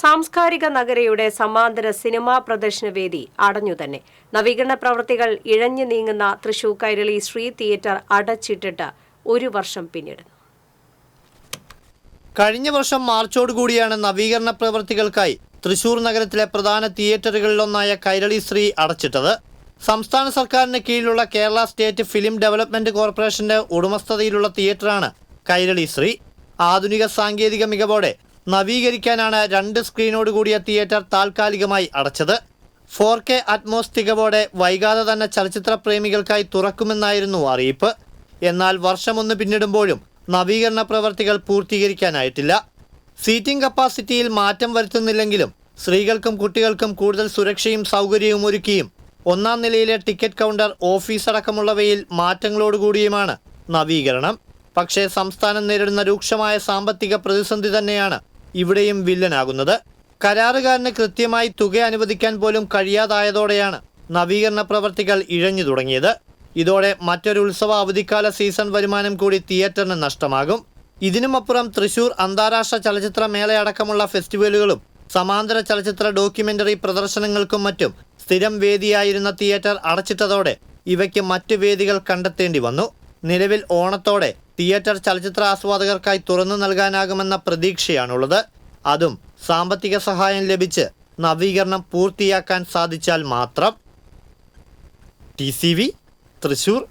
സാംസ്കാരിക നഗരയുടെ സമാന്തര സിനിമാ പ്രദർശന വേദി അടഞ്ഞു തന്നെ. നവീകരണ പ്രവൃത്തികൾ ഇഴഞ്ഞു നീങ്ങുന്ന തൃശൂർ കൈരളി ശ്രീ തിയേറ്റർ അടച്ചിട്ടിട്ട് ഒരു വർഷം പിന്നിടുന്നു. കഴിഞ്ഞ വർഷം മാർച്ചോടുകൂടിയാണ് നവീകരണ പ്രവൃത്തികൾക്കായി തൃശൂർ നഗരത്തിലെ പ്രധാന തിയേറ്ററുകളിലൊന്നായ കൈരളി ശ്രീ അടച്ചിട്ടത്. സംസ്ഥാന സർക്കാരിന് കീഴിലുള്ള കേരള സ്റ്റേറ്റ് ഫിലിം ഡെവലപ്മെന്റ് കോർപ്പറേഷന്റെ ഉടമസ്ഥതയിലുള്ള തിയേറ്ററാണ് കൈരളി ശ്രീ. ആധുനിക സാങ്കേതിക മികവോടെ നവീകരിക്കാനാണ് രണ്ട് സ്ക്രീനോട് കൂടിയ തിയേറ്റർ താൽക്കാലികമായി അടച്ചത്. ഫോർ കെ അറ്റ്മോസ് തികവോടെ വൈകാതെ തന്നെ ചലച്ചിത്ര പ്രേമികൾക്കായി തുറക്കുമെന്നായിരുന്നു അറിയിപ്പ്. എന്നാൽ വർഷമൊന്ന് പിന്നിടുമ്പോഴും നവീകരണ പ്രവർത്തികൾ പൂർത്തീകരിക്കാനായിട്ടില്ല. സീറ്റിംഗ് കപ്പാസിറ്റിയിൽ മാറ്റം വരുത്തുന്നില്ലെങ്കിലും സ്ത്രീകൾക്കും കുട്ടികൾക്കും കൂടുതൽ സുരക്ഷയും സൗകര്യവും ഒരുക്കിയും ഒന്നാം നിലയിലെ ടിക്കറ്റ് കൗണ്ടർ ഓഫീസ് അടക്കമുള്ളവയിൽ മാറ്റങ്ങളോടുകൂടിയുമാണ് നവീകരണം. പക്ഷേ സംസ്ഥാനം നേരിടുന്ന രൂക്ഷമായ സാമ്പത്തിക പ്രതിസന്ധി തന്നെയാണ് ഇവിടെയും വില്ലനാകുന്നത്. കരാറുകാരന് കൃത്യമായി തുക അനുവദിക്കാൻ പോലും കഴിയാതായതോടെയാണ് നവീകരണ പ്രവർത്തികൾ ഇഴഞ്ഞു തുടങ്ങിയത്. ഇതോടെ മറ്റൊരു ഉത്സവ അവധിക്കാല സീസൺ വരുമാനം കൂടി തിയേറ്ററിന് നഷ്ടമാകും. ഇതിനുമപ്പുറം തൃശൂർ അന്താരാഷ്ട്ര ചലച്ചിത്ര മേളയടക്കമുള്ള ഫെസ്റ്റിവലുകളും സമാന്തര ചലച്ചിത്ര ഡോക്യുമെന്ററി പ്രദർശനങ്ങൾക്കും മറ്റും സ്ഥിരം വേദിയായിരുന്ന തിയേറ്റർ അടച്ചിട്ടതോടെ ഇവയ്ക്ക് മറ്റു വേദികൾ കണ്ടെത്തേണ്ടി വന്നു. നിലവിൽ ഓണത്തോടെ തിയേറ്റർ ചലച്ചിത്ര ആസ്വാദകർക്കായി തുറന്നു നൽകാനാകുമെന്ന പ്രതീക്ഷയാണുള്ളത്. അതും സാമ്പത്തിക സഹായം ലഭിച്ച് നവീകരണം പൂർത്തിയാക്കാൻ സാധിച്ചാൽ മാത്രം. ടി തൃശൂർ